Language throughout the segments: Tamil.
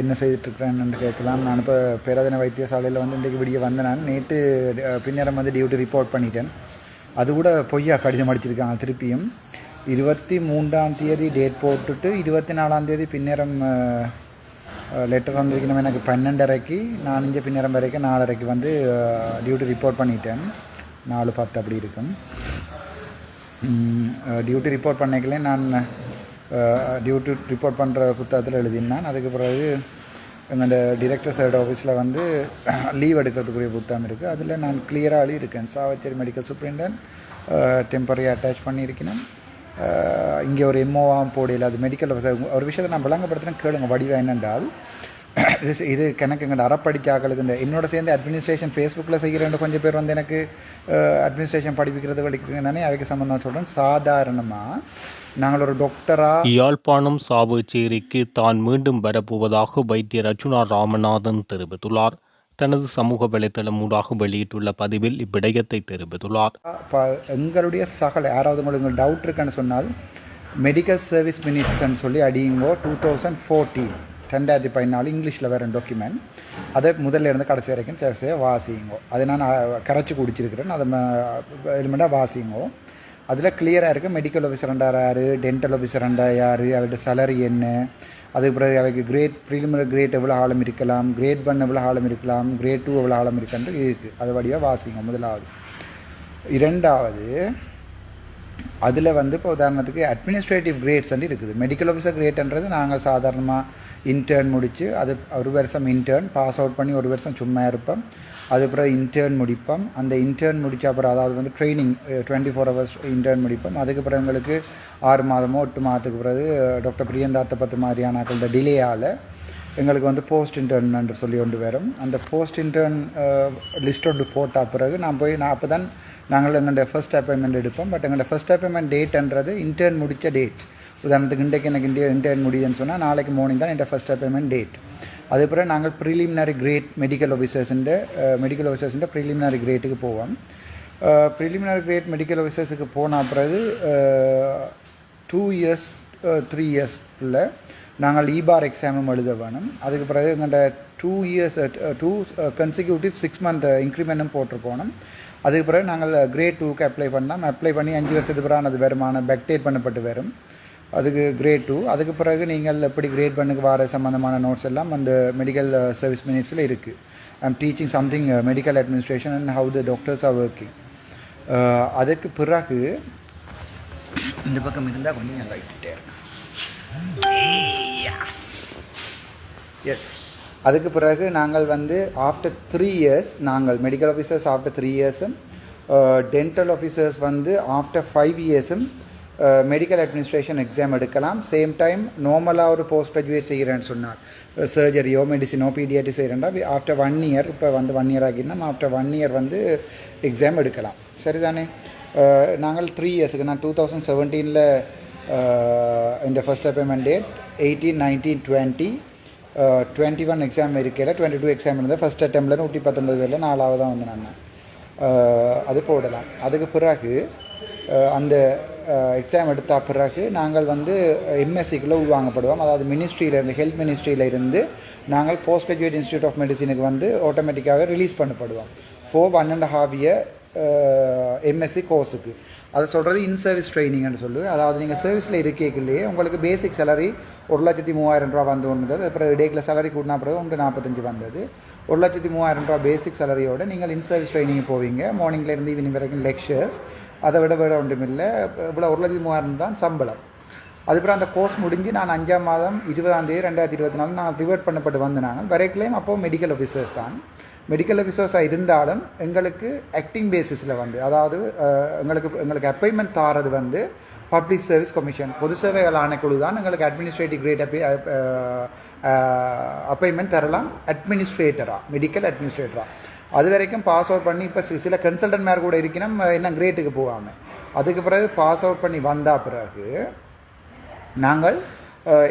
என்ன செய்துட்ருக்கிறேன்னு கேட்கலாம். நான் இப்போ பேராதன வைத்தியசாலையில் வந்து இன்றைக்கு விடிய வந்தேன். நான் நேற்று பின்னரம் வந்து டியூட்டி ரிப்போர்ட் பண்ணிட்டேன். அது கூட பொய்யா கடிதம் அடிச்சிருக்காங்க திருப்பியும். இருபத்தி மூன்றாம் தேதி டேட் போட்டுட்டு இருபத்தி நாலாம் தேதி பின்னரம் லெட்டர் வந்திருக்கணும். எனக்கு பன்னெண்டரைக்கு நான் இங்கே பின்னரம் வரைக்கும் நாலரைக்கு வந்து டியூட்டி ரிப்போர்ட் பண்ணிட்டேன். நாலு பத்து அப்படி இருக்கும். டியூட்டி ரிப்போர்ட் பண்ணிக்கல நான் டியூட்டி ரிப்போர்ட் பண்ணுற புத்தகத்தில் எழுதினான் அதுக்கு பிறகு எங்களோட டிரெக்டர் சைடு ஆஃபீஸில் வந்து லீவ் எடுக்கிறதுக்குரிய புத்தகம் இருக்குது அதில் நான் கிளியராக எழுதியிருக்கேன். Chavakachcheri medical superintendent temporary attach பண்ணியிருக்கினேன் இங்கே ஒரு எம்ஓவாக போடையில் அது மெடிக்கல் ஒரு விஷயத்தை நான் விளங்கப்படுத்தினேன் கேளுங்க வடிவம் என்னென்றால் இது இது கணக்கு எங்கள் அறப்படிக்காக்களுக்கு இந்த என்னோட சேர்ந்து அட்மினிஸ்ட்ரேஷன் ஃபேஸ்புக்கில் செய்கிறேன் கொஞ்சம் பேர் வந்து எனக்கு அட்மினிஸ்ட்ரேஷன் படிப்பிக்கிறது படிக்கிறேன் நானே அதுக்கு சம்மந்தம் சொல்கிறேன் சாதாரணமாக நாங்கள் ஒரு டாக்டராக யாழ்ப்பாணம் சாவச்சேரிக்கு தான் மீண்டும் வரப்போவதாக வைத்தியர் அர்ச்சுனா ராமநாதன் தெரிவித்துள்ளார். தனது சமூக வலைதளம் ஊடாக வெளியிட்டுள்ள பதிவில் இவ்விடயத்தை தெரிவித்துள்ளார். இப்போ எங்களுடைய சகல யாராவது உங்களுக்கு டவுட் இருக்குன்னு சொன்னால் மெடிக்கல் சர்வீஸ் மினிட்ஸ்ன்னு சொல்லி அடியுங்கோ டூ தௌசண்ட் ஃபோர்டீன் ரெண்டாயிரத்தி பதினாலு இங்கிலீஷில் வேறு டாக்குமெண்ட் அதை முதல்ல இருந்து கடைசி வரைக்கும் தேவையாக வாசிங்கோ அதை நான் கரைச்சி குடிச்சிருக்கிறேன். அதை எலிமெண்ட்டாக வாசிங்கோ அதில் கிளியராக இருக்குது மெடிக்கல் ஆஃபீஸர் யார்? டென்டல் ஆஃபீஸர் யார்? அவர்கிட்ட சேலரி என்ன? அதுக்கு பிறகு அவைக்கு கிரேட் ப்ரீலிமினரி கிரேட் எவ்வளோ ஆழம் இருக்கலாம்? கிரேட் ஒன் எவ்வளோ ஆழம் இருக்கலாம்? கிரேட் டூ எவ்வளோ ஆழம் இருக்குன்றது இருக்குது அது வழியாக வாசிங்க. முதலாவது. இரண்டாவது அதில் வந்து இப்போ உதாரணத்துக்கு அட்மினிஸ்ட்ரேட்டிவ் கிரேட்ஸ் வந்து இருக்குது. மெடிக்கல் ஆஃபீஸர் கிரேட்ன்றது நாங்கள் சாதாரணமாக இன்டர்ன் முடித்து அது ஒரு வருஷம் இன்டர்ன் பாஸ் அவுட் பண்ணி ஒரு வருஷம் சும்மா இருப்போம். அதுக்கப்புறம் இன்டர்ன் முடிப்போம். அந்த இன்டர்ன் முடித்த அப்புறம் அதாவது வந்து training twenty four hours intern முடிப்போம். அதுக்கப்புறம் எங்களுக்கு ஆறு மாதமோ எட்டு மாதத்துக்கு பிறகு டாக்டர் பிரியந்தாத்த பத்து மாதிரியான டிலே ஆவில எங்களுக்கு வந்து போஸ்ட் இன்டர்ன் என்று சொல்லி கொண்டு வரும். அந்த போஸ்ட் இன்டர்ன் லிஸ்ட் ஒன்று போட்டால் பிறகு நான் போய் நான் அப்போ தான் நாங்கள் எங்களுடைய ஃபர்ஸ்ட் அப்பாயின்மெண்ட் எடுப்போம். பட் எங்களுடைய ஃபர்ஸ்ட் அப்பாயின்மெண்ட் டேட்ன்றது இன்டர்ன் முடித்த டேட் உதாரணத்துக்கு இன்றைக்கு எனக்கு இந்தியா இன்டர்ன் முடியுதுன்னு சொன்னால் நாளைக்கு மார்னிங் தான் என் ஃபர்ஸ்ட் அப்பாயின்மெண்ட் டேட் அது பிறகு நாங்கள் ப்ரீலிமினரி கிரேட் மெடிக்கல் ஆஃபீஸர்ஸுன்ற மெடிக்கல் ஆஃபீஸர்ஸுன்ற ப்ரீலிமினரி கிரேட்டுக்கு போவோம். ப்ரிலிமினரி கிரேட் மெடிக்கல் ஆஃபீஸர்ஸுக்கு போன பிறகு டூ இயர்ஸ் த்ரீ இயர்ஸில் நாங்கள் இபார் எக்ஸாமும் எழுத வேணும். அதுக்கு பிறகு எங்கள்கிட்ட two years two consecutive six month இன்க்ரிமெண்ட்டும் போட்டிருக்கோணும். அதுக்கு பிறகு நாங்கள் கிரேட் டூக்கு அப்ளை பண்ணலாம். அப்ளை பண்ணி அஞ்சு வருஷத்துக்கு பிறகு அது வருமான பெக்டேட் பண்ணப்பட்டு வரும். அதுக்கு கிரேட் டூ அதுக்கு பிறகு நீங்கள் எப்படி கிரேட் பண்ணுக்கு வர சம்மந்தமான நோட்ஸ் எல்லாம் அந்த மெடிக்கல் சர்வீஸ் மினிட்ஸில் இருக்குது I'm teaching something medical administration and how the doctors are working அதுக்கு பிறகு இந்த பக்கம் இருந்தால் கொஞ்சம் நல்லா இட்டுட்டே இருக்கு எஸ் அதுக்கு பிறகு நாங்கள் வந்து ஆஃப்டர் த்ரீ இயர்ஸ் நாங்கள் மெடிக்கல் ஆஃபீஸர்ஸ் ஆஃப்டர் த்ரீ இயர்ஸும் டென்டல் ஆஃபீஸர்ஸ் வந்து ஆஃப்டர் ஃபைவ் இயர்ஸும் மெடிக்கல் அட்மினிஸ்ட்ரேஷன் எக்ஸாம் எடுக்கலாம். சேம் டைம் நார்மலாக ஒரு போஸ்ட் கிராஜுவேட் செய்கிறேன்னு சொன்னார். சர்ஜரியோ மெடிசினோ பிடிஆர்டி செய்கிறேன்டா ஆஃப்டர் ஒன் இயர் இப்போ வந்து ஒன் இயர் ஆகினா ஆஃப்டர் ஒன் இயர் வந்து எக்ஸாம் எடுக்கலாம். சரிதானே? Uh, நாங்கள் த்ரீ இயர்ஸுக்கு நான் டூ தௌசண்ட் செவன்டீனில் இந்த first appointment date eighteen nineteen twenty twenty one exam இருக்கையில் டுவெண்ட்டி டூ எக்ஸாம் இருந்தது ஃபஸ்ட் அட்டம்ப்டில் நூற்றி பத்தொன்பது பேரில் நாலாவது தான் வந்து நான் uh, அது போடலாம். அதுக்கு பிறகு uh, அந்த uh, எக்ஸாம் எடுத்த பிறகு நாங்கள் வந்து எம்எஸ்சிக்குள்ளே உள்வாங்கப்படுவோம். அதாவது மினிஸ்ட்ரியிலேருந்து ஹெல்த் மினிஸ்ட்ரியிலேருந்து நாங்கள் போஸ்ட் கிராஜுவேட் இன்ஸ்டியூட் ஆஃப் மெடிசினுக்கு வந்து ஆட்டோமேட்டிக்காக release பண்ணப்படுவோம். Four one and half year MSc கோர்ஸுக்கு அதை சொல்கிறது இன் சர்வீஸ் ட்ரைனிங்னு சொல்லு. அதாவது நீங்கள் சர்வீஸில் இருக்கேக்குள்ளேயே உங்களுக்கு பேசிக் சேலரி ஒரு லட்சத்தி மூவாயிரம் ரூபா வந்து ஒன்றுது அப்புறம் டேக்கில் சேலரி கூட்டினா பிறகு ஒன்று நாற்பத்தஞ்சு வந்தது. ஒரு லட்சத்தி மூவாயிரம் ரூபா பேசிக் சேலரியோட நீங்கள் இன் சர்வீஸ் ட்ரைனிங் போவீங்க. மார்னிங்லேருந்து ஈவினிங் வரைக்கும் லெக்சர்ஸ் அதை விட விட ஒன்றுமில்லை இவ்வளோ ஒரு லட்சத்தி மூவாயிரம் தான் சம்பளம். அதுக்கப்புறம் அந்த கோர்ஸ் முடிஞ்சு நான் அஞ்சாம் மாதம் இருபதாம் தேதி ரெண்டாயிரத்தி இருபத்தி நாலு நான் ரிவர்ட் பண்ணப்பட்டு வந்தேனாங்க வரைக்கும் அப்போ மெடிக்கல் ஆஃபீஸர்ஸ் தான். மெடிக்கல் ஆஃபீஸர்ஸாக இருந்தாலும் எங்களுக்கு ஆக்டிங் பேசிஸில் வந்து அதாவது எங்களுக்கு எங்களுக்கு அப்பாயின்மெண்ட் தாரது வந்து பப்ளிக் சர்வீஸ் கமிஷன் பொது சேவைகள் ஆணைக்குழு தான் எங்களுக்கு அட்மினிஸ்ட்ரேட்டிவ் கிரேட் அப்பி அப்பாயின்மெண்ட் தரலாம். அட்மினிஸ்ட்ரேட்டராக மெடிக்கல் அட்மினிஸ்ட்ரேட்டராக அது வரைக்கும் பாஸ் அவுட் பண்ணி இப்போ சில கன்சல்டன்ட் மேர் கூட இருக்கணும் என்ன கிரேட்டுக்கு போகாமல் அதுக்கு பிறகு பாஸ் அவுட் பண்ணி வந்த பிறகு நாங்கள்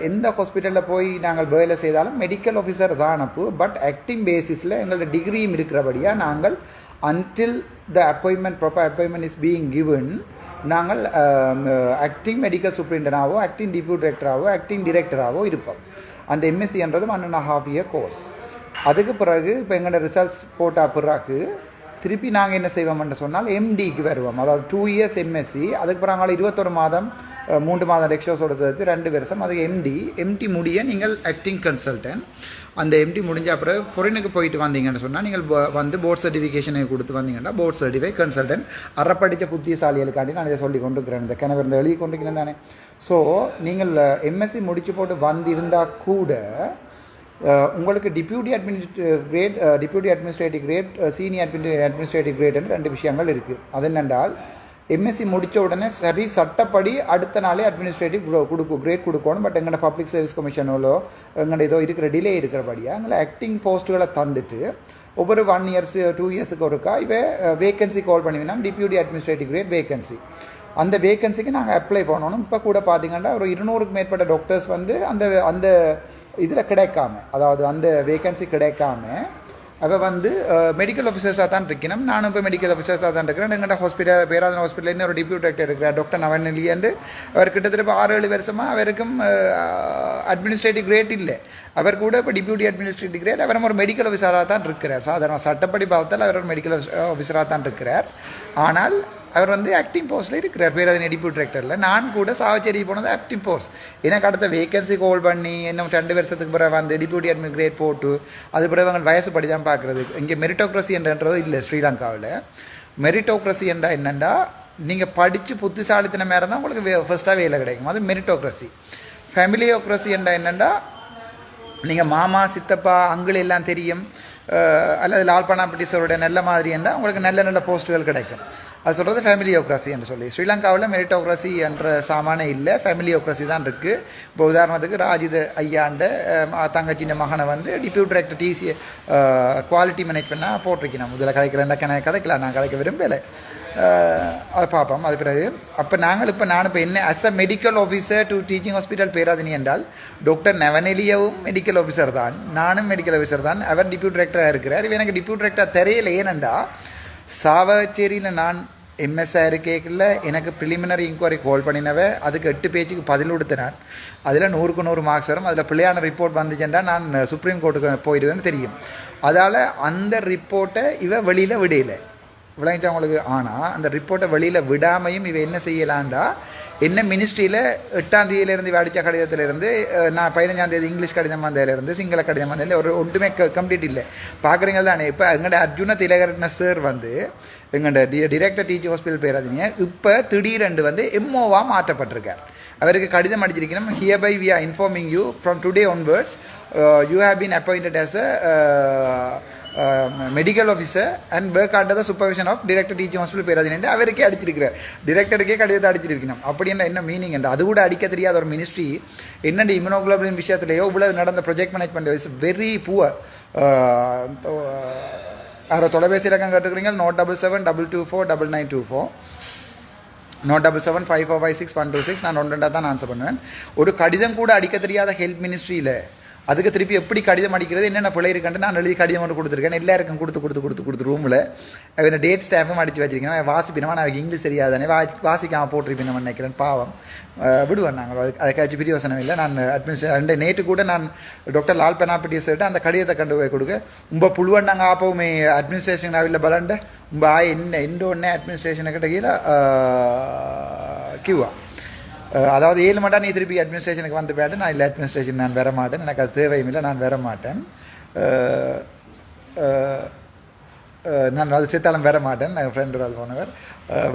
எந்த ஹாஸ்பிட்டலில் போய் நாங்கள் வேலை செய்தாலும் மெடிக்கல் ஆஃபீஸர் தான் அனுப்பு. பட் ஆக்டிங் பேசிஸில் எங்களோட டிகிரியும் இருக்கிறபடியாக நாங்கள் until the appointment proper appointment is being given நாங்கள் ஆக்டிங் மெடிக்கல் சூப்ரிண்டனாவோ ஆக்டிங் டிப்யூட் டிரெக்டராகவோ ஆக்டிங் டிரெக்டராகவோ இருப்போம். அந்த எம்எஸ்சின்றது one and half year course அதுக்கு பிறகு இப்போ எங்களோட ரிசல்ட்ஸ் போட்டால் பிறகு திருப்பி நாங்கள் என்ன செய்வோம்னு சொன்னால் எம்டிக்கு வருவோம். அதாவது டூ இயர்ஸ் எம்எஸ்சி அதுக்கு பிறகு நாங்கள் இருபத்தொரு மாதம் மூன்று மாதம் லெக்சர்ஸோட சேர்த்து ரெண்டு வருஷம் அது எம்டி எம்டி முடிய நீங்கள் ஆக்டிங் கன்சல்டன்ட் அந்த எம்டி முடிஞ்ச அப்புறம் ஃபொரினுக்கு போயிட்டு வந்தீங்கன்னு சொன்னால் நீங்கள் வந்து போர்ட் சர்டிஃபிகேஷனை கொடுத்து வந்தீங்கன்னா போர்ட் சர்டிஃபை கன்சல்டன்ட் அறப்படித்த புத்தியசாலிகளுக்காண்டி நான் இதை சொல்லி கொண்டு இருக்கிறேன் இந்த கிணவர் இந்த எழுதி கொண்டிருக்கிறேன் தானே. ஸோ நீங்கள் எம்எஸ்சி முடிச்சு போட்டு வந்திருந்தால் கூட உங்களுக்கு deputy administrative grade deputy administrative grade senior அட்மினி administrative கிரேட்னு ரெண்டு விஷயங்கள் இருக்குது அது என்னென்றால் எம்எஸ்சி முடித்த உடனே சரி சட்டப்படி அடுத்த நாளே அட்மினிஸ்ட்ரேட்டிவ் கொடுக்கும் கிரேட் கொடுக்கணும். பட் எங்களோட பப்ளிக் சர்வீஸ் கமிஷனோலோ எங்களோட ஏதோ இருக்கிற டிலே இருக்கிறபடியாக எங்களை ஆக்டிங் போஸ்ட்டுகளை தந்துட்டு ஒவ்வொரு ஒன் இயர்ஸ் டூ இயர்ஸுக்கு ஒருக்கா இப்போ வேகன்சி கால் பண்ணிவினா டிப்யூட்டி அட்மினிஸ்ட்ரேட்டிவ் கிரேட் வேகன்சி அந்த வேகன்சிக்கு நாங்கள் அப்ளை பண்ணணும். இப்போ கூட பார்த்தீங்கன்னா ஒரு இருநூறுக்கு மேற்பட்ட டாக்டர்ஸ் வந்து அந்த அந்த இதில் கிடைக்காம அதாவது அந்த வேகன்சி கிடைக்காம அப்போ வந்து மெடிக்கல் ஆஃபீஸர்ஸாக தான் இருக்கணும். நானும் இப்போ மெடிக்கல் ஆஃபீஸர்ஸாக தான் இருக்கிறேன். எங்கள்கிட்ட ஹாஸ்பிட்டல் பேராதன ஹாஸ்பிட்டல் இன்னொரு டிப்யூட் டாக்டர் இருக்கிறார் டாக்டர் நவநெல்லியண்டு அவர் கிட்டத்தட்ட இப்போ ஆறு ஏழு வருஷமாக அவருக்கும் அட்மினிஸ்ட்ரேட்டிவ் கிரேட் இல்லை. அவர் கூட இப்போ டிப்யூட்டி அட்மினிஸ்ட்ரேட்டிவ் கிரேட் அவரும் ஒரு மெடிக்கல் ஆஃபீஸராக தான் இருக்கிறார். சாதாரண சட்டப்படி பார்த்தால் அவர் ஒரு மெடிக்கல் ஆஃபீஸராக தான் இருக்கிறார். ஆனால் அவர் வந்து ஆக்டிங் போஸ்ட்டில் இருக்கிறார். பேர் அது டிப்யூட் டிரெக்டரில் நான் கூட சாவச்சேரி போனது ஆக்டிங் போஸ்ட் எனக்கு அடுத்த வேகன்சி கால் பண்ணி இன்னும் ரெண்டு வருஷத்துக்கு பிறகு அந்த டிப்யூட்டி அட்மின் கிரேட் போட்டு அது பிறகு அவங்க வயசு படி தான் பார்க்குறது. இங்கே மெரிட்டோக்ரஸி என்றது இல்லை ஸ்ரீலங்காவில். மெரிட்டோக்ரஸி என்றா என்னென்னா நீங்கள் படித்து புத்திசாலித்தனமாக இருந்தால் உங்களுக்கு வே ஃபஸ்ட்டாக வேலை கிடைக்கும். அது மெரிட்டோக்ரஸி ஃபேமிலியோக்ரஸி என்றா என்னென்னா நீங்கள் மாமா சித்தப்பா அங்கிள் எல்லாம் தெரியும். அல்லது லால்பனாப்பட்டிஸரோட நல்ல மாதிரி என்றால் உங்களுக்கு நல்ல நல்ல போஸ்ட்டுகள் கிடைக்கும். அது சொல்கிறது ஃபேமிலியோக்ரஸி என்று சொல்லி. ஸ்ரீலங்காவில் மெரிட்டோக்ராசி என்ற சாமானே இல்லை. ஃபேமிலியோக்ரஸி தான் இருக்குது இப்போ உதாரணத்துக்கு ராஜித ஐயாண்ட அஹ், தங்கச்சின மகனை வந்து டிப்யூட் டைரக்டர் டிசி குவாலிட்டி மேனேஜ்மெண்ட்டாக போட்டிருக்கணும். இதில் கதைக்கல கண கதைக்கலாம் நான் கதைக்க விரும்பலை. அதை பார்ப்போம். அது பிறகு அப்போ நாங்கள் இப்போ நான் இப்போ என்ன as a medical officer to teaching hospital Peradeniya என்றால் டாக்டர் நவநெலியவும் மெடிக்கல் ஆஃபீஸர் தான். நானும் மெடிக்கல் ஆஃபீஸர் தான். அவர் டிப்யூட் டைரக்டராக இருக்கிறார். இவ எனக்கு டிப்யூட் டைரக்டர் தெரியல ஏனெண்டா சாவச்சேரியில் நான் எம்எஸ்ஆர் இருக்கேக்கில் எனக்கு ப்ரிலிமினரி இன்கொயரி கால் பண்ணினவ அதுக்கு எட்டு பேஜுக்கு பதில் கொடுத்தினான். அதில் நூறுக்கு நூறு மார்க்ஸ் வரும். அதில் பிள்ளையான ரிப்போர்ட் வந்துச்சுன்னா நான் சுப்ரீம் கோர்ட்டுக்கு போயிடுவேன்னு தெரியும். அதால் அந்த ரிப்போர்ட்டை இவ வெளியில் விடையில விளங்கிச்சவங்களுக்கு ஆனால் அந்த ரிப்போர்ட்டை வெளியில் விடாமையும் இவ என்ன செய்யலான்டா என்ன மினிஸ்ட்ரியில் எட்டாம் தேதியிலேருந்து வாடிச்ச கடிதத்திலேருந்து நான் பதினஞ்சாம் தேதி இங்கிலீஷ் கடிதம் வந்ததுலேருந்து சிங்கள கடிதம் வந்ததில் ஒரு ஒன்றுமே கம்ப்ளீட் இல்லை. பார்க்குறீங்க தானே? இப்போ எங்களோட அர்ஜுன திலகரட்ன சார் வந்து எங்களோட டி டிரெக்டர் டீச்சிங் ஹாஸ்பிட்டல் பேராதீங்க இப்போ திடீரெண்டு வந்து எம்ஓவாக மாற்றப்பட்டிருக்கார். அவருக்கு கடிதம் அடிச்சிருக்கணும். Here by we are informing you from today onwards you have been appointed as a medical officer and work under the supervision of director teaching hospital பேராதினு அவருக்கே அடிச்சிருக்கிறார். டிரெக்டருக்கே கடிதத்தை அடிச்சிருக்கணும் அப்படின்னா என்ன மீனிங் என்று? அது கூட அடிக்க தெரியாத ஒரு மினிஸ்ட்ரி என்னென்ன இம்யூனோகுளோபின் விஷயத்துலையோ இவ்வளவு நடந்த project management is very poor யாரோ தொலைபேசி இலக்கம் கேட்டுக்கிறீங்க nought double seven double two four double nine two four nought double seven five four five six one two six நான் ஒன்று தான் ஆன்சர் பண்ணுவேன். ஒரு கடிதம் கூட அடிக்க தெரியாத ஹெல்த் மினிஸ்ட்ரியில் அதுக்கு திருப்பி எப்படி கடிதம் அடிக்கிறது என்னென்ன பிள்ளை இருக்கான்ட்டு நான் எழுதி கடிதம் மட்டும் கொடுத்துருக்கேன். எல்லாருக்கும் கொடுத்து கொடுத்து கொடுத்து கொடுத்து ரூமில் அவன் டேட் ஸ்டாம்பும் அடிச்சு வச்சிருக்கேன். அவன் வாசிப்பினவன் அவன் இங்கிலீஷ் தெரியாதானே வா வாசிக்காமல் போட்டிருப்பேன் நினைக்கிறேன் பாவம். விடுவேன் நாங்கள் அதுக்கு அதுக்காச்சும் பிரியோசனம் இல்லை. நான் அட்மினிஸ்ட்ரே நேற்று கூட நான் டாக்டர் லால் பெனாப்பட்டியை சொல்லிட்டு அந்த கடிதத்தை கண்டு போய் கொடுக்க. உம்ப புழுவன் நாங்கள் ஆப்பவுமே அட்மினிஸ்ட்ரேஷன் அவையில் பலண்ட உங்கள் ஆய் என்ன எந்த ஒன்றே அட்மினிஸ்ட்ரேஷனுக்கிட்ட கீழே கியூவா அதாவது ஏழு மண்டா நீ திருப்பி அட்மினிஸ்ட்ரேஷனுக்கு வந்து போயிட்டு நான் இல்லை அட்மினிஸ்ட்ரேஷன் நான் வர மாட்டேன் எனக்கு அது தேவையும் இல்லை நான் வர மாட்டேன் நான் அது சித்தாலும் வர மாட்டேன் நான் ஃப்ரெண்டு ஒரு ஆள் போனவர்.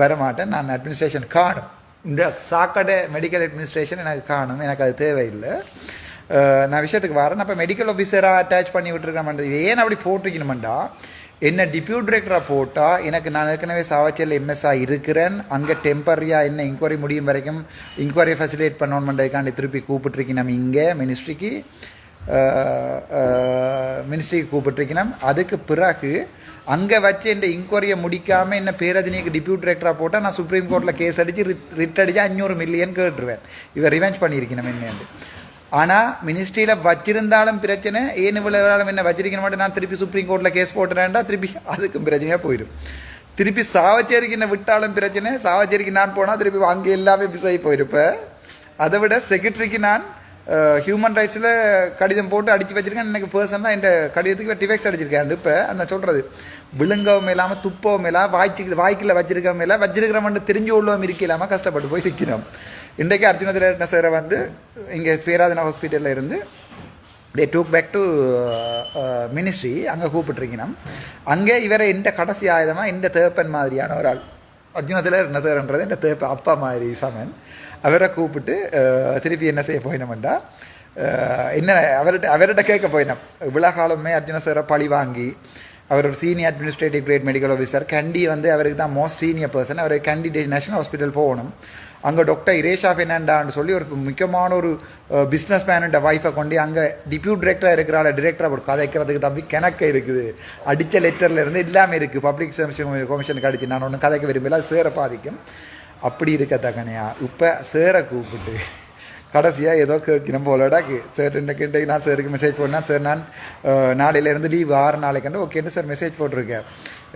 வர மாட்டேன் நான் அட்மினிஸ்ட்ரேஷன் காணும். இந்த சாக்கடை மெடிக்கல் அட்மினிஸ்ட்ரேஷன் எனக்கு காணும். எனக்கு அது தேவையில்லை. நான் விஷயத்துக்கு வரேன். அப்போ மெடிக்கல் ஆஃபீஸராக அட்டாச் பண்ணி விட்டுருக்கேன் ஏன் அப்படி போட்டிருக்கணுமெண்டா என்ன டிப்யூட் டிரெக்டராக போட்டால் எனக்கு நான் ஏற்கனவே சாவச்சியில் எம்எஸ்ஆ இருக்கிறேன். அங்கே டெம்பரரியாக என்ன இன்கொயரி முடியும் வரைக்கும் இன்கொயரி ஃபெசிலேட் பண்ணணுன்றதுக்காண்டி திருப்பி கூப்பிட்ருக்கணும் இங்கே மினிஸ்ட்ரிக்கு மினிஸ்ட்ரிக்கு கூப்பிட்டுருக்கணும் அதுக்கு பிறகு அங்கே வச்சு இந்த இன்கொயரியை முடிக்காமல் என்ன பேரதினிக்கு டிப்யூட் டிரெக்டராக போட்டால் நான் சுப்ரீம் கோர்ட்டில் கேஸ் அடித்து ரிட் ரிட் அடித்து அஞ்சூறு மில்லியன் கேட்டுருவேன். இவர் ரிவெஞ்ச் பண்ணியிருக்கணும் என்னென்று ஆனால் மினிஸ்ட்ரியில் வச்சிருந்தாலும் பிரச்சனை ஏன் இவ்வளவு என்ன வச்சிருக்க மாட்டேன் நான் திருப்பி சுப்ரீம் கோர்ட்டில் கேஸ் போட்டுறேன்டா திருப்பி அதுக்கும் பிரச்சனையாக போயிடும். திருப்பி சாவச்சேரிக்கு என்ன விட்டாலும் பிரச்சனை சாவச்சேரிக்கு நான் போனால் திருப்பி அங்கே எல்லாமே பிசாகி போயிருப்பேன் அதை விட செக்ரட்டரிக்கு நான் ஹியூமன் ரைட்ஸில் கடிதம் போட்டு அடித்து வச்சிருக்கேன். எனக்கு பர்சனலாக என் கடிதத்துக்கு டிஃபெக்ஸ் அடிச்சிருக்கேன் இப்போ அந்த சொல்கிறது விழுங்கவும் இல்லாமல் துப்பவும் இல்லாமல் வாய்ச்சி வாய்க்கில் வச்சிருக்கவும் இல்லை வச்சிருக்கிறவன் தெரிஞ்சு உள்ளவும் இருக்க இல்லாமல் கஷ்டப்பட்டு போய் சிக்கிறோம் இன்றைக்கு அர்ஜுனத்தில் என்ன சாரை வந்து இங்கே ஸ்ரீராதனா ஹாஸ்பிட்டலில் இருந்து they took back to ministry uh, uh, அங்கே கூப்பிட்டுருக்கணும். அங்கே இவரை இந்த கடைசி ஆயுதமாக இந்த தேப்பன் மாதிரியான ஒரு ஆள். அர்ஜுனத்தில் என்ன செய்கிறன்றது இந்த தேப்ப அப்பா மாதிரி சமன். அவரை கூப்பிட்டு uh, திருப்பி என்ன செய்ய போயினோம்டா? என்ன அவர்கிட்ட அவர்கிட்ட கேட்க போயினோம். இவ்வளோ காலமே அர்ஜுன சாரை பழி வாங்கி அவர் ஒரு senior administrative grade medical officer Kandy வந்து அவருக்கு தான் மோஸ்ட் சீனியர் பர்சன் அவர் கண்டி நேஷனல் ஹாஸ்பிட்டல் போகணும். அங்கே டாக்டர் இரேஷா ஃபெர்னாண்டான்னு சொல்லி ஒரு முக்கியமான ஒரு பிஸ்னஸ் மேனுன்ற ஒய்ஃபை கொண்டு அங்கே டிப்யூட் டிரெக்டராக இருக்கிறாள் டிரெக்டராக ஒரு கதைக்கிறதுக்கு தம்பி கிணக்க இருக்குது. அடித்த லெட்டரில் இருந்து எல்லாமே இருக்குது பப்ளிக் சர்வீஸ் கமிஷனுக்கு அடிச்சு நான் ஒன்று கதைக்க விரும்பல. சேர பாதிக்கும். அப்படி இருக்க தகனையா இப்போ சேர கூப்பிட்டு கடைசியாக ஏதோ கேட்கணும் போலடா சார் என்ன கேட்டு நான் சாருக்கு மெசேஜ் போட்டேன் சார் நான் அஹ், நாளையிலேருந்து லீவ் ஆறு நாளைக்கு கண்டு ஓகேன்னு சார் மெசேஜ் போட்டிருக்கேன்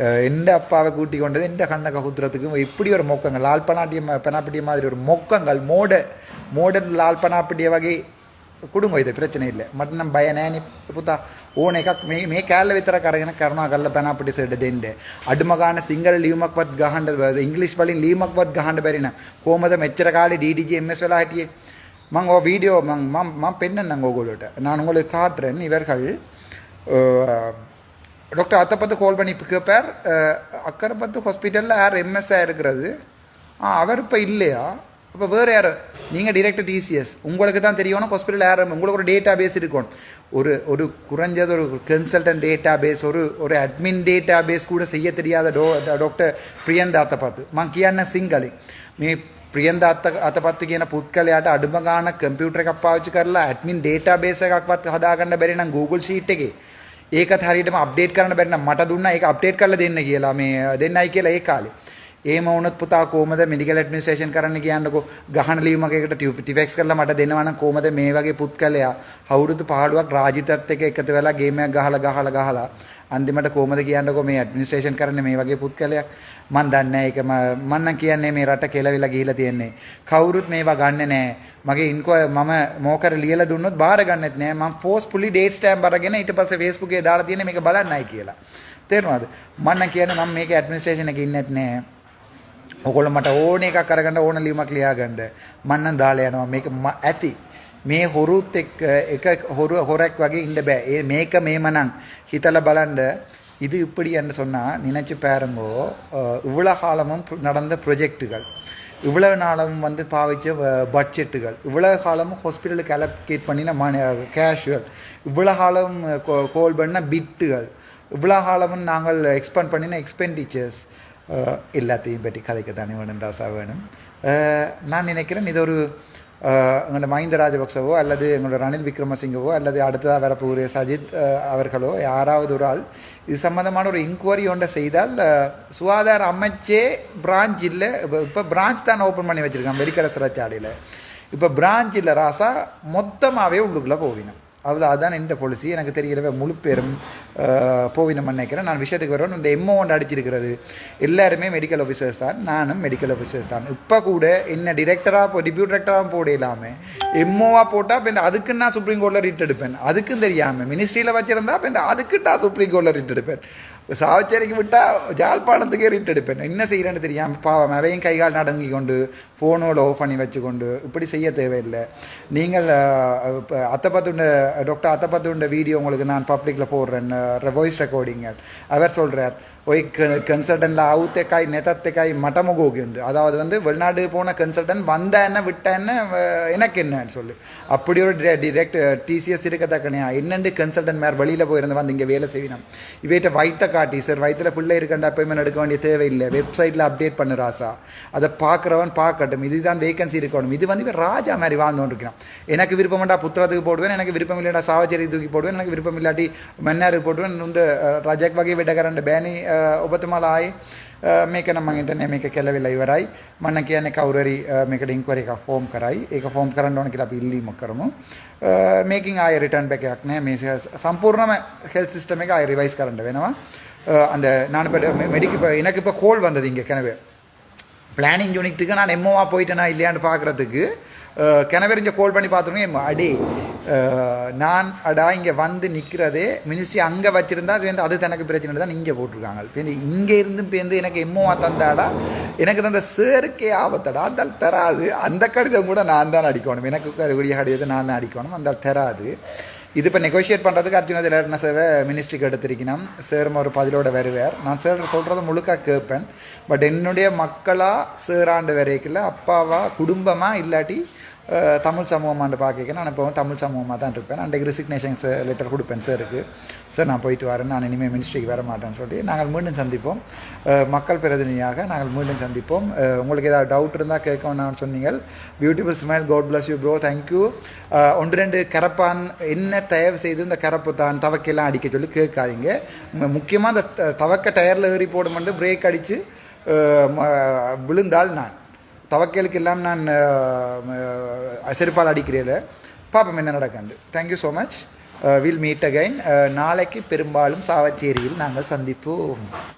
அஹ், எந்த அப்பாவை கூட்டி கொண்டது எந்த கண்ணை ககுத்துறதுக்கும் இப்படி ஒரு மொக்கங்கள் லால் பனாட்டிய பெனாப்பிட்டிய மாதிரி ஒரு மொக்கங்கள் மோட மோடர்ன் லால் பனாப்பிட்டிய வகை கொடுங்க இது பிரச்சனை இல்லை මට නම් බය නෑනේ පුතා ඕන එකක් මේ මේ කෑල්ල විතර කරගෙන කරනවා කරලා පැන අපිට සෙඩ දෙන්න අඩුම ගාන සිංහල ලියුමක්වත් ගහන්න ඉංග්‍රීසි වලින් ලියුමක්වත් ගහන්න බැරි නම් කොහමද මෙච්චර කාලේ DDG MS වෙලා හිටියේ மங்கோ வீடியோ மங் மாம் மாம் பெண்ணு நாங்கள் நான் உங்களுக்கு காட்டுறேன். இவர்கள் டாக்டர் அத்தை பார்த்து கால் பண்ணி கேட்பார் அக்கறை பார்த்து ஹாஸ்பிட்டலில் யார் எம்எஸ்ஆக இருக்கிறது? ஆ அவர் இப்போ இல்லையா? அப்போ வேறு யார்? நீங்கள் டிரெக்டர் டிசிஎஸ் உங்களுக்கு தான் தெரியணும் ஹாஸ்பிட்டல் யார் உங்களுக்கு ஒரு டேட்டா பேஸ் இருக்கும். ஒரு ஒரு குறைஞ்சது ஒரு கன்சல்டன்ட் டேட்டா பேஸ் ஒரு ஒரு அட்மின் டேட்டா பேஸ் கூட செய்ய தெரியாத டோ டாக்டர் பிரியந்தாத்தை பார்த்து மா கியான சிங்காலி மீ ප්‍රියන්ද අත්ත අතපත්තු කියන පුද්ගලයාට අඩුම ගාන කම්පියුටර් එකක් පාවිච්චි කරලා ඇඩ්මින් ඩේටාබේස් එකක්වත් හදාගන්න බැරි නම් Google Sheet එකේ. ඒකත් හරියටම අප්ඩේට් කරන්න බැරි නම් මට දුන්නා. ඒක අප්ඩේට් කරලා දෙන්න කියලා මේ දෙන්නයි කියලා ඒ කාලේ. එහෙම වුණොත් පුතා කොහමද මෙඩිකල් ඇඩ්මිනිස්ට්‍රේෂන් කරන්න කියන්නකෝ? ගහන ලියුමකකට ටිෆෙක්ස් කරලා මට දෙනවා නම් කොහමද මේ වගේ පුත්කලයා අවුරුදු 15ක් රාජිතත් එක්ක එකතු වෙලා ගේමයක් ගහලා ගහලා ගහලා අන්තිමට කොහමද කියන්නකෝ මේ ඇඩ්මිනිස්ට්‍රේෂන් කරන්නේ මේ වගේ පුත්කලයක් මන් දන්නේ නැහැ ඒක. මම නම් කියන්නේ මේ රට කෙලවිලා ගිහිලා තියෙන්නේ. කවුරුත් මේවා ගන්නෙ නැහැ. මගේ ඉන්කෝ මම මෝකර ලියලා දුන්නොත් බාර ගන්නෙත් නෑ මම ෆෝස්ෆුලි ඩේට් ස්ටෑම්ප් අරගෙන ඊට පස්සේ Facebook එකේ දාලා තියෙන්නේ මේක බලන්නයි කියලා. තේරෙනවද මම නම් කියන්නේ මම මේක ඇඩ්මිනිස්ට්‍රේෂන් එකේ ඉන්නෙත් නෑ ඔකොල මට ඕන එකක් අරගන්න ඕන ලියුමක් ලියාගන්න මන්නම් දාලා යනවා මේක ම- ඇති මේ හොරුත් එක්ක එක හොරු හොරක් වගේ ඉන්න බෑ ඒ මේක මේමනම් හිතලා බලන්න இது இப்படி என்று சொன்னால் நினைச்சு பாருங்கோ அஹ், இவ்வளவு காலமும் பு- நடந்த ப்ரொஜெக்டுகள் இவ்வளவு நாளும் வந்து பாவிச்ச வ- பட்ஜெட்டுகள் இவ்வளவு காலமும் ஹாஸ்பிட்டலுக்கு அலோகேட் பண்ணின மணி கேஷுவல் இவ்வளவு காலம் கோல் பண்ண பிட்டுகள் இவ்வளோ காலமும் நாங்கள் எக்ஸ்பெண்ட் பண்ணின எக்ஸ்பெண்டிச்சர்ஸ் எல்லாத்தையும் பற்றி கதைக்க தானே வேணும் ராசா வேணும் நான் நினைக்கிறேன் இது ஒரு எங்களோட மஹிந்த ராஜபக்சவோ அல்லது எங்களோட ரணில் விக்ரமசிங்கவோ அல்லது அடுத்ததாக வரப்போகிற சஜித் அவர்களோ யாராவது ஒரு ஆள் இது சம்மந்தமான ஒரு இன்கொயரி ஒன்றை செய்தால் சுகாதார அமைச்சே பிரான்ச் இல்லை இப்போ இப்போ பிரான்ச் தான் ஓப்பன் பண்ணி வச்சுருக்கான் மெடிக்கல் சிறைச்சாலையில் இப்போ பிரான்ச் இல்லை ராசா மொத்தமாகவே உள்ளுக்குள்ளே போவினோம் அவ்வளோ அதான் இந்த பாலிசி எனக்கு தெரியலவே முழு பேரும் போவினம் நினைக்கிறேன் நான் விஷயத்துக்கு வரணும் இந்த எம்ஓ ஒன்று அடிச்சிருக்கிறது. எல்லாருமே மெடிக்கல் ஆஃபீஸர்ஸ் தான். நானும் மெடிக்கல் ஆஃபீஸர்ஸ் தான். இப்போ கூட என்ன டிரெக்டராக இப்போ டிப்யூட் டிரெக்டராக போட இல்லாமல் எம்ஓவாக போட்டால் இப்போ இந்த அதுக்கு நான் சுப்ரீம் கோர்ட்டில் ரிட் எடுப்பேன். அதுக்கும் தெரியாமல் மினிஸ்ட்ரியில் வச்சிருந்தா இப்போ இந்த அதுக்கு நான் சுப்ரீம் கோர்ட்டில் ரிட் எடுப்பேன். சாவச்சேரிக்கு விட்டால் ஜாழ்ப்பாணத்துக்கே ரிட் எடுப்பேன் என்ன செய்கிறேன்னு தெரியாமல் பாவம் அவையும் கைகால் நடங்கி கொண்டு ஃபோனோட ஆஃப் பண்ணி வச்சுக்கொண்டு இப்படி செய்ய தேவையில்லை நீங்கள் இப்போ அத்தப்பத்துண்ட டாக்டர் அத்தப்பத்துண்ட வீடியோ உங்களுக்கு நான் பப்ளிக்கில் போடுறேன் வாய்ஸ் ரெக்கார்டிங்க அவர் சொல்கிறார் ஒய் கன்சல்டன்டில் அவுத்தே காய் நெத்தத்தே காய் மட்டமுகோகிண்டு அதாவது வந்து வெளிநாடு போன கன்சல்டன் வந்த என்ன விட்ட என்ன எனக்கு என்னன்னு சொல்லு அப்படி ஒரு டிரெக்ட் டிசிஎஸ் இருக்கத்தக்கனையா என்னென்று கன்சல்டன் மேற வெளியில் போயிருந்து வந்து இங்கே வேலை செய்வினோம் இவைகிட்ட வைத்த காட்டி சார் வயிற்றில் பிள்ளை இருக்கண்ட அப்பாயின்மெண்ட் எடுக்க வேண்டிய தேவையில்லை வெப்சைட்டில் அப்டேட் பண்ணு ராசா அதை பார்க்குறவன் பார்க்கட்டும் இதுதான் வேகன்சி இருக்கணும் இது வந்து ராஜா மாதிரி வாழ்ந்தோன்னு இருக்கிறான் எனக்கு விருப்பம்டா புத்திரத்துக்கு போடுவேன் எனக்கு விருப்பம் இல்லைடா சாவச்சேரி தூக்கி போடுவேன் எனக்கு விருப்பம் இல்லாட்டி மன்னாருக்கு போடுவேன் இந்த ரஜக் வகை விடகரண்ட பேனி බෑනි ඔබතුමාලායි මේක නම් මං හිතන්නේ මේක කෙලවිලා ඉවරයි මන්න කියන්නේ කවුරුහරි මේකට ඉන්ක්වයරි එකක් ෆෝම් කරයි ඒක ෆෝම් කරන්න ඕන කියලා අපි ඉල්ලීමක් කරමු මේකින් ආය රිටර්න් බෑක් එකක් නෑ මේ සම්පූර්ණම ஹெல்த் சிஸ்டம் එක ආය රිවයිස් කරන්න වෙනවා அஹ் அந்த நான் இப்போ மெடிக்கு இப்போ எனக்கு இப்போ கோல் வந்தது இங்கே கிணவே பிளானிங் யூனிட்டுக்கு நான் எம்ஓவா போயிட்டேனா இல்லையான்னு பார்க்குறதுக்கு கிணவெறிஞ்ச கோல் பண்ணி பார்த்தோன்னே அடி. நான் அடா இங்கே வந்து நிற்கிறதே மினிஸ்ட்ரி அங்கே வச்சுருந்தா அது வந்து அது தனக்கு பிரச்சனை தான் இங்கே போட்டிருக்காங்க. பேருந்து இங்கே இருந்தும் பேருந்து எனக்கு எம்ஓவா தந்தாடா எனக்கு தந்த சேருக்கே ஆபத்தடா அந்த தராது. அந்த கடிதம் கூட நான் தான் அடிக்கணும். எனக்கு கூடிய கடிதத்தை நான் தான் அடிக்கணும் அந்த தராது. இது இப்போ நெகோஷியேட் பண்ணுறதுக்கு அர்ஜுன திலர் என்ன சேவை மினிஸ்ட்ரிக்கு எடுத்திருக்கணும். சேரும் ஒரு பதிலோட வருவார். நான் சேர் சொல்கிறத முழுக்க கேட்பேன். பட் என்னுடைய மக்களாக சேராண்டு வரைக்கில் அப்பாவா குடும்பமாக இல்லாட்டி தமிழ் சமூகமாண்டு பார்க்க நான் இப்போ தமிழ் சமூகமாக தான் இருப்பேன். அன்றைக்கு ரிசிக்னேஷன் லெட்டர் கொடுப்பேன் சாருக்கு சார் நான் போயிட்டு வரேன். நான் இனிமேல் மினிஸ்ட்ரிக்கு வர மாட்டேன்னு சொல்லி நாங்கள் மீண்டும் சந்திப்போம். மக்கள் பிரதிநிதியாக நாங்கள் மீண்டும் சந்திப்போம். உங்களுக்கு ஏதாவது டவுட் இருந்தால் கேட்கணும்னு சொன்னீங்க. Beautiful smile God bless you bro thank you ஒன்று ரெண்டு கரப்பான் என்ன தயவு செய்து இந்த கரப்பு தான் தவக்கையெல்லாம் அடிக்க சொல்லி கேட்காதீங்க. முக்கியமாக அந்த த- தவக்க டயரில் ஏறி போடுமென்று பிரேக் அடித்து விழுந்தால் நான். தவக்கேலுக்கு எல்லாம் நான் அஹ், செருப்பால் அடிக்கிறேன் பார்ப்போம் என்ன நடக்காது. Thank you so much will meet again நாளைக்கு பெரும்பாலும் சாவச்சேரியில் நாங்கள் சந்திப்போம்.